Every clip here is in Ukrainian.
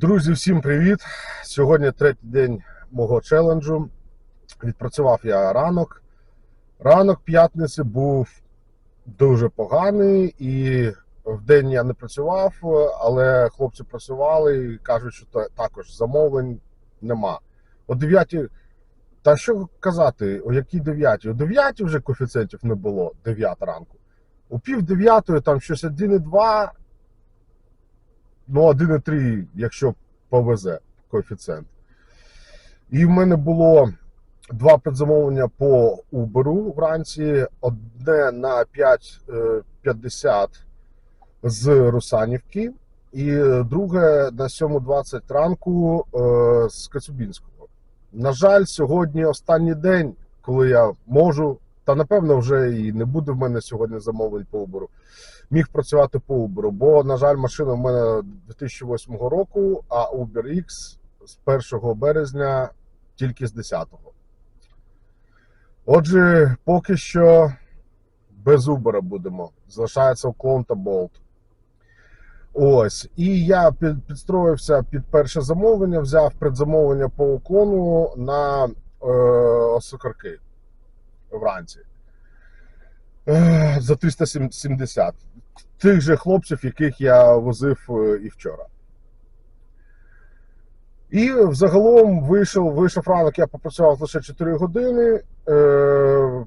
Друзі, всім привіт! Сьогодні третій день мого челенджу. Відпрацював я ранок. Ранок п'ятниці був дуже поганий, і в день я не працював, але хлопці працювали і кажуть, що також замовлень нема. О 9, та що казати, о якій 9? О 9 вже коефіцієнтів не було, 9 ранку. У пів дев'ятої там щось 1,2, ну 1,3, якщо повезе коефіцієнт. І в мене було два предзамовлення по Uber вранці. Одне на 5,50 з Русанівки, і друге на 7.20 ранку е, з Коцюбінського. На жаль, сьогодні останній день, коли я можу, та напевно вже і не буде в мене сьогодні замовлень по Uber, міг працювати по Uber, бо, на жаль, машина в мене 2008 року, а Uber X з 1 березня тільки з 10-го. Отже, поки що без Uber будемо. Залишається уклон та болт. Ось. І я під, підстроївся під перше замовлення, взяв предзамовлення по уклону на е, осокорки вранці. Е, за 370. Тих же хлопців, яких я возив е, і вчора. І взагалом вийшов, вийшов ранок, я попрацював лише 4 години. Е,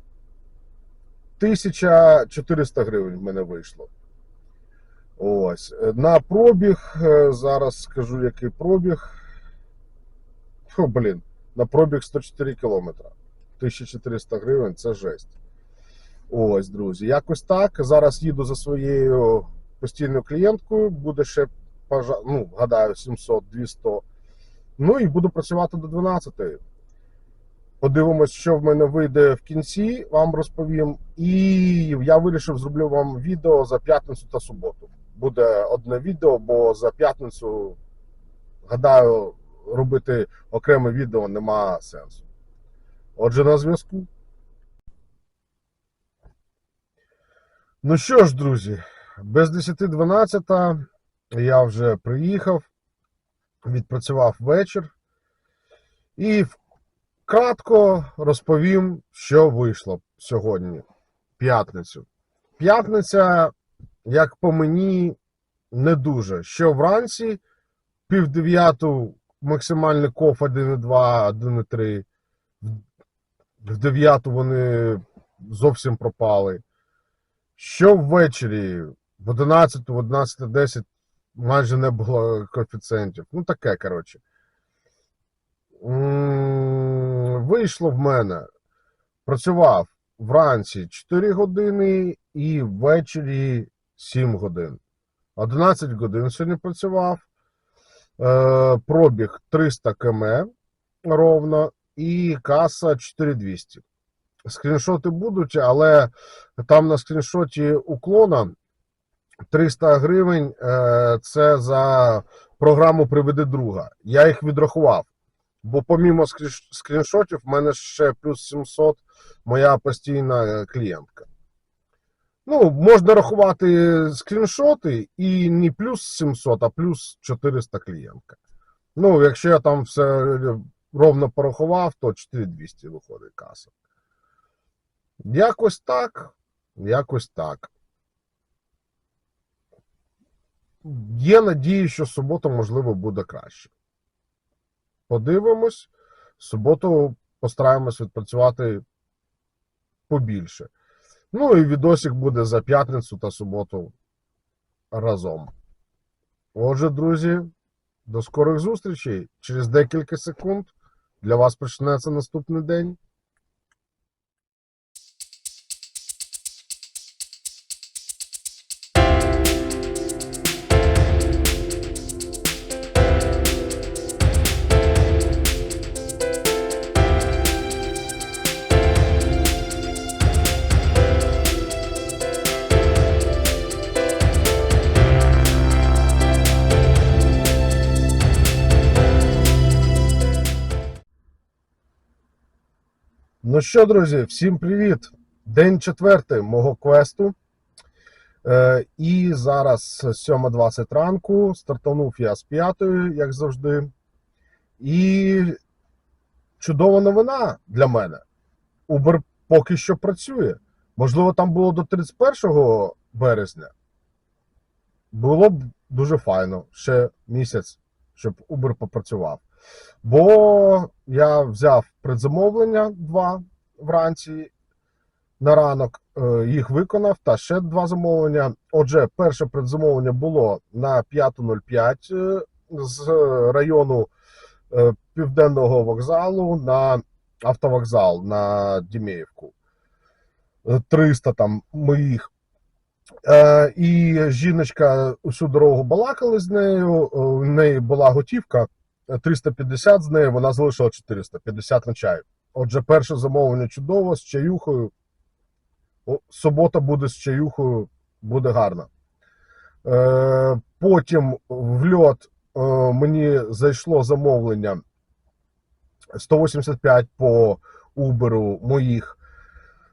1400 гривень в мене вийшло. Ось. На пробіг, е, зараз скажу, який пробіг. Фу, блін, на пробіг 104 кілометра. 1400 гривень це жесть. Ось, друзі. Якось так. Зараз їду за своєю постійною клієнткою. Буде ще, ну, гадаю, 700-200. Ну і буду працювати до 12. Подивимось, що в мене вийде в кінці, вам розповім. І я вирішив, зроблю вам відео за п'ятницю та суботу. Буде одне відео, бо за п'ятницю, гадаю, робити окреме відео нема сенсу. Отже, на зв'язку. Ну що ж, друзі, без 10.12 я вже приїхав, відпрацював вечір і кратко розповім, що вийшло сьогодні, п'ятницю. П'ятниця, як по мені, не дуже. Що вранці, пів дев'яту максимальний коф 1,2, 1,3. В дев'яту вони зовсім пропали. Що ввечері, в 11, в 11.10 майже не було коефіцієнтів. Ну, таке, коротше. Вийшло в мене. Працював вранці 4 години і ввечері 7 годин. 11 годин сьогодні працював. Е, Пробіг 300 км ровно і каса 4200. Скріншоти будуть, але там на скріншоті уклона 300 гривень е, це за програму Приведи друга. Я їх відрахував. Бо помімо скріншотів, в мене ще плюс 700 моя постійна е, клієнтка. Ну, можна рахувати скріншоти і не плюс 700, а плюс 400 клієнтка. Ну, якщо я там все ровно порахував, то 4200 виходить каса. Якось так. Якось так. Є надії, що субота, можливо, буде краще. Подивимось. Суботу постараємось відпрацювати побільше. Ну і відосик буде за п'ятницю та суботу разом. Отже, друзі, до скорих зустрічей. Через декілька секунд для вас почнеться наступний день. Ну що, друзі, всім привіт! День четвертий мого квесту. Е, і зараз 7.20 ранку. Стартанув я з п'ятої, як завжди. І чудова новина для мене. Uber поки що працює. Можливо, там було до 31 березня. Було б дуже файно ще місяць, щоб Uber попрацював. Бо я взяв предзамовлення два вранці на ранок, е, їх виконав, та ще два замовлення. Отже, перше предзамовлення було на 5.05 е, з району е, Південного вокзалу на автовокзал на Дімєєвку. Е, 300 там моїх. І жіночка усю дорогу балакали з нею. У неї була готівка 350 з нею, вона залишила 450 на чай. Отже, перше замовлення чудово з чаюхою. Субота буде з чаюхою, буде гарно. Е, потім в льот е, мені зайшло замовлення 185 по Уберу моїх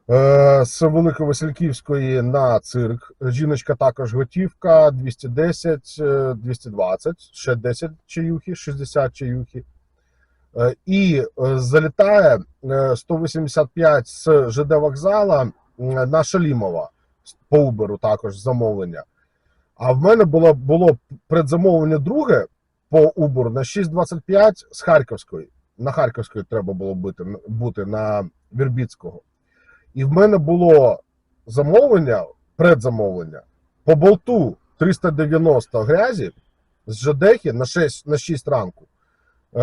з Великовасильківської на цирк. Жіночка також готівка 210, е, 220, ще 10 чаюхи, 60 чаюхи. Е, І е, залітає е, 185 з ЖД вокзала на Шалімова по Уберу також замовлення. А в мене було, було предзамовлення друге по Уберу на 6.25 з Харківської. На Харківської треба було бути, бути на Вірбіцького. І в мене було замовлення, предзамовлення по болту 390 грязі з Жадехи на 6, на 6 ранку е,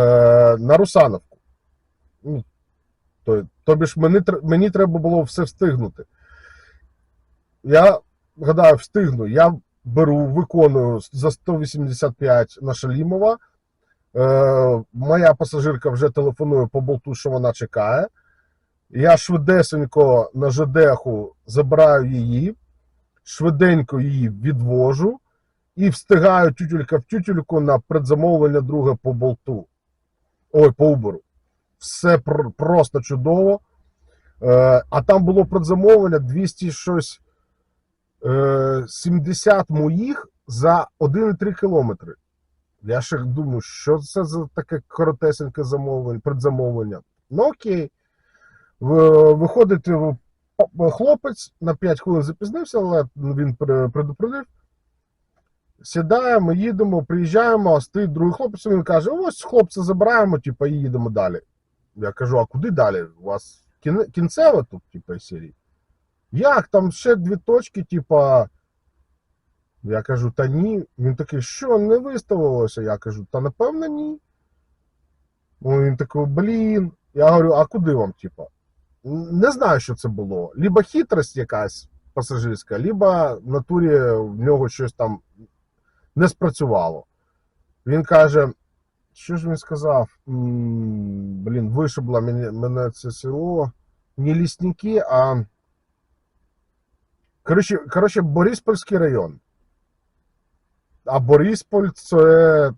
на Русановку. Ну, то, тобі ж мені, мені треба було все встигнути. Я гадаю, встигну. Я беру, виконую за 185 на Шалімова. Е, моя пасажирка вже телефонує по болту, що вона чекає. Я швидесенько на ЖДХу забираю її, швиденько її відвожу і встигаю тютюлька в тютюльку на предзамовлення друге по болту. Ой, по Уберу. Все пр- просто чудово. Е, а там було предзамовлення 200 щось е, 70 моїх за 1,3 кілометри. Я ще думаю, що це за таке коротесеньке замовлення, предзамовлення. Ну окей. Виходить хлопець на 5 хвилин запізнився, але він предупредив. Сідає, ми їдемо, приїжджаємо, а стоїть другий хлопець, він каже: ось хлопця забираємо, типу, і їдемо далі. Я кажу: а куди далі? У вас кінцева тут, типу, серії? Як там ще дві точки, типа. Я кажу, та ні. Він такий, що не виставилося? Я кажу, та напевно ні. Ну, він такий, блін. Я говорю, а куди вам, типа? Не знаю, що це було. Либо хитрость якась пасажирська, либо в натурі в нього щось там не спрацювало. Він каже, що ж він сказав? Блін, вишибло мене, мене це село. Не лісники, а. Коротше, коротше, Бориспольський район. А Борисполь це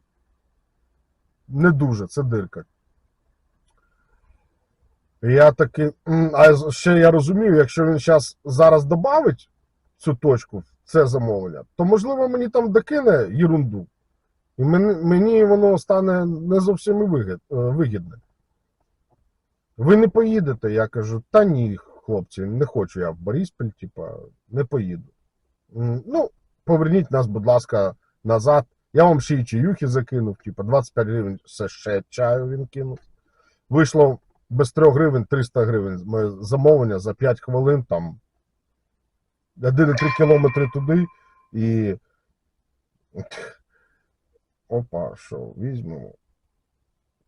не дуже, це дирка. Я такий. А ще я розумію, якщо він зараз зараз додавить цю точку це замовлення, то можливо мені там докине єрунду. І мені, воно стане не зовсім е, вигідне. Ви не поїдете, я кажу, та ні, хлопці, не хочу я в Борисполь, типа, не поїду. Ну, поверніть нас, будь ласка, назад. Я вам ще й чаюхи закинув, типа 25 гривень все ще чаю він кинув. Вийшло без 3 гривень 300 гривень. Моє замовлення за 5 хвилин там 1,3 кілометри туди і. Опа, що, візьмемо?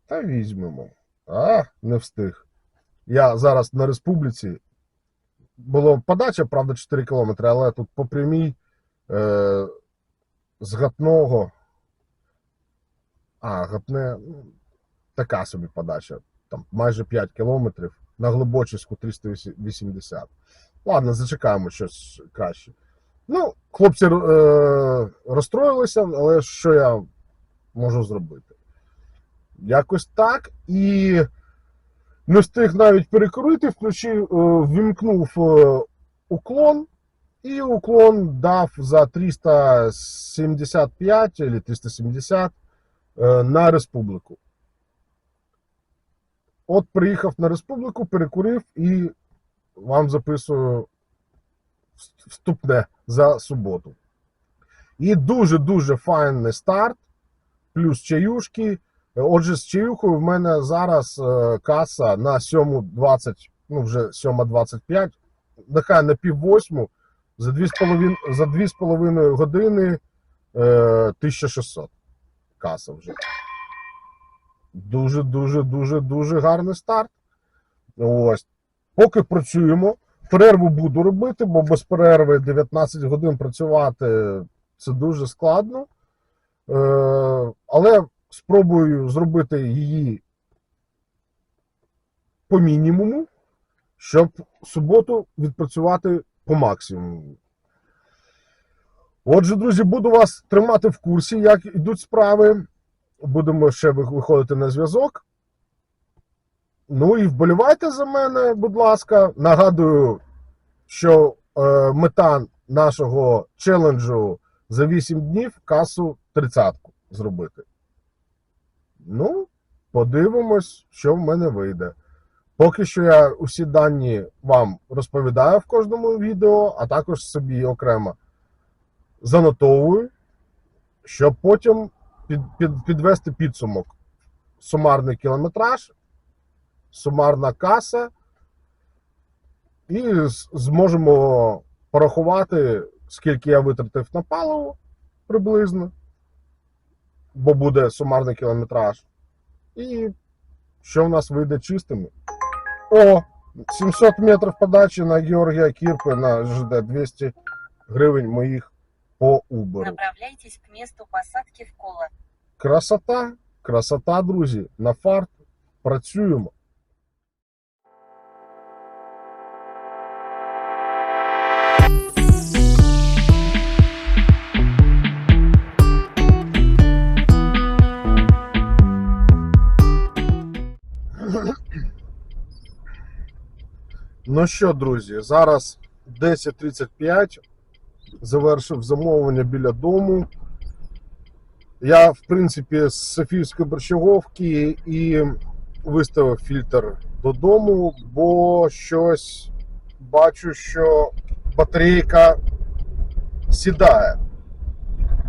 Та візьмемо. А, не встиг. Я зараз на республіці. Було подача, правда, 4 кілометри, але тут по прямій е, з гатного. А, гатне. ну, Така собі подача. Там майже 5 кілометрів. На Глибочиську 380. Ладно, зачекаємо щось краще. Ну, хлопці е, розстроїлися, але що я можу зробити? Якось так. І не встиг навіть перекурити, включив, е, вімкнув е, уклон І уклон дав за 375 чи 370 е, на республіку. От приїхав на республіку, перекурив і вам записую вступне за суботу. І дуже-дуже файний старт, плюс чаюшки. Отже, з чаюхою в мене зараз е, каса на 7.20, ну вже 7.25, нехай на пів восьму, за 2,5 за 2,5 години е, 1600 каса вже. Дуже, дуже, дуже, дуже гарний старт. Ось. Поки працюємо. Перерву буду робити, бо без перерви 19 годин працювати це дуже складно. Е, але спробую зробити її по мінімуму, щоб суботу відпрацювати по максимуму. Отже, друзі, буду вас тримати в курсі, як йдуть справи. Будемо ще виходити на зв'язок. Ну і вболівайте за мене, будь ласка. Нагадую, що е, мета нашого челенджу за 8 днів касу 30-ку зробити. Ну, подивимось, що в мене вийде. Поки що я усі дані вам розповідаю в кожному відео, а також собі окремо занотовую, щоб потім під, під, підвести підсумок. Сумарний кілометраж, сумарна каса, і зможемо порахувати, скільки я витратив на паливо приблизно, бо буде сумарний кілометраж. І що в нас вийде чистими. О! 700 метрів подачі на Георгія Кірпи на ЖД 200 гривень моїх по Uber. Направляйтесь к месту посадки в коло. Красота, красота, друзі. На фарт працюємо. Ну що, друзі, зараз 10.35. Завершив замовлення біля дому. Я, в принципі, з Софійської борщаговки і виставив фільтр додому, бо щось бачу, що батарейка сідає.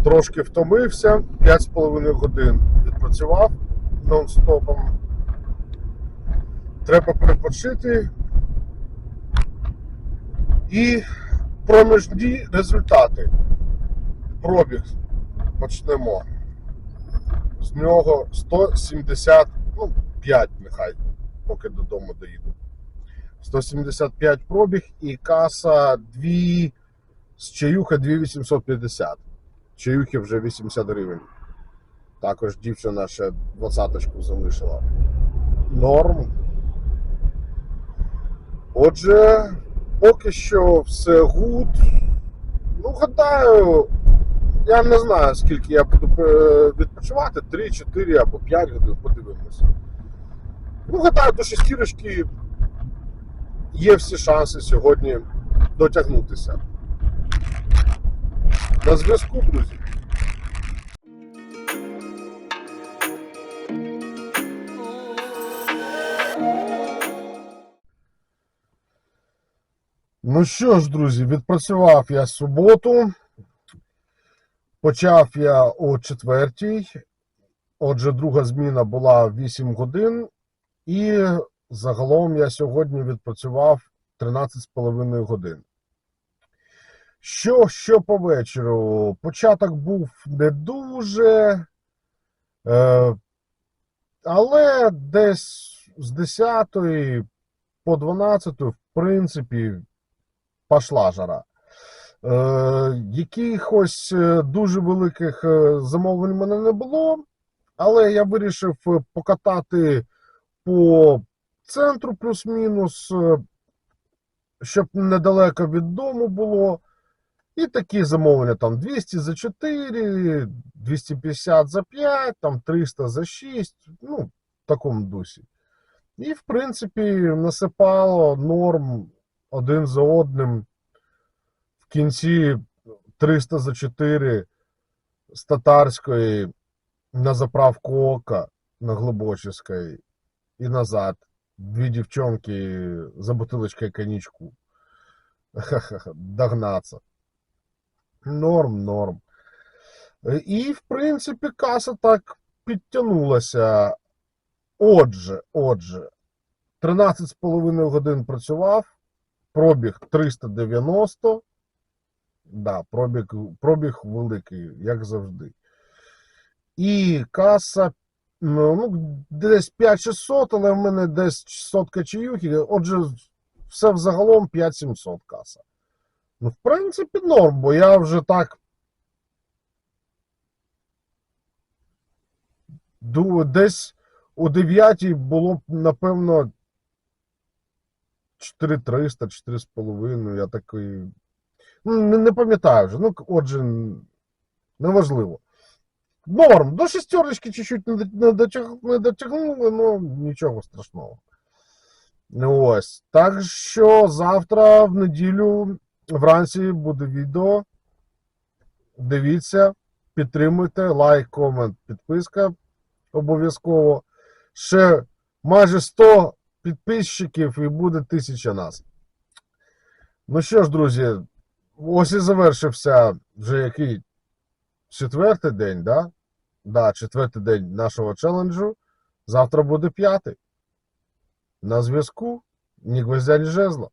Трошки втомився, 5,5 годин відпрацював нон-стопом. Треба перепочити. І проміжні результати. Пробіг почнемо. З нього 175, ну, 5 нехай, поки додому доїду. 175 пробіг і каса 2 з чаюха 2850. Чаюхи вже 80 гривень. Також дівчина ще 20-ку залишила. Норм. Отже, поки що все гуд. Ну, гадаю, я не знаю, скільки я буду е, відпочивати, 3, 4 або 5 годин, подивимося. Ну, гадаю, до шестірочки є всі шанси сьогодні дотягнутися. На зв'язку, друзі. Ну що ж, друзі, відпрацював я суботу. Почав я о четвертій. Отже, друга зміна була 8 годин, і загалом я сьогодні відпрацював 13,5 годин. Що, що по вечору? Початок був не дуже, е, але десь з 10 по 12, в принципі, пішла жара. Е, якихось е, дуже великих е, замовлень в мене не було, але я вирішив е, покатати по центру плюс-мінус, щоб недалеко від дому було. І такі замовлення там 200 за 4, 250 за 5, там 300 за 6, ну, в такому дусі. І, в принципі, насипало норм один за одним. В кінці 300 за 4 з татарської на заправку ока на Глибочиській і назад. Дві дівчонки за бутилочкою коньячку. Догнаться. Норм, норм. І, в принципі, каса так підтягнулася. Отже, отже, 13,5 годин працював, пробіг 390. Да, пробіг, пробіг великий, як завжди. І каса ну, ну, десь 5600, але в мене десь 600 качаюхи. Отже, все взагалом 5700 каса. Ну, в принципі, норм, бо я вже так. Десь о 9 було напевно, 4300, 4,5. Я такий. Ну, не, не пам'ятаю вже. Ну, отже, неважливо. Норм. До шестерочки чуть-чуть не дотягнули, ну нічого страшного. Ось. Так що завтра в неділю вранці буде відео. Дивіться, підтримуйте, лайк, комент, підписка обов'язково. Ще майже 100 підписчиків і буде тисяча нас. Ну що ж, друзі, ось і завершився вже який четвертий день, да? Да, четвертий день нашого челенджу. Завтра буде п'ятий. На зв'язку ні гвоздя, ні жезла.